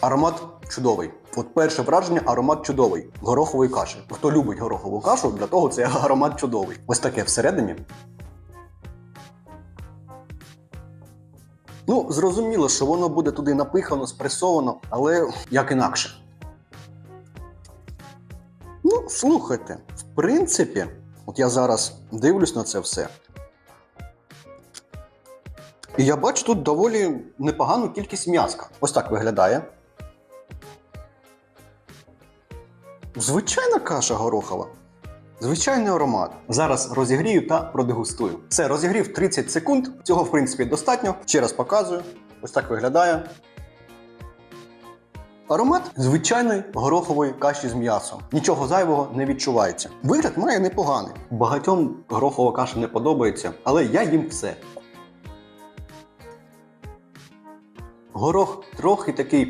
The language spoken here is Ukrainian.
Аромат чудовий. От перше враження аромат чудовий. Горохової каші. Хто любить горохову кашу, для того це аромат чудовий. Ось таке всередині. Ну, зрозуміло, що воно буде туди напихано, спресовано, але як інакше. Ну, слухайте, в принципі, от я зараз дивлюсь на це все. І я бачу тут доволі непогану кількість м'язка. Ось так виглядає. Звичайна каша горохова. Звичайний аромат. Зараз розігрію та продегустую. Все, розігрів 30 секунд. Цього, в принципі, достатньо. Ще раз показую. Ось так виглядає. Аромат звичайної горохової каші з м'ясом. Нічого зайвого не відчувається. Вигляд має непоганий. Багатьом горохова каша не подобається, але я їм все. Горох трохи такий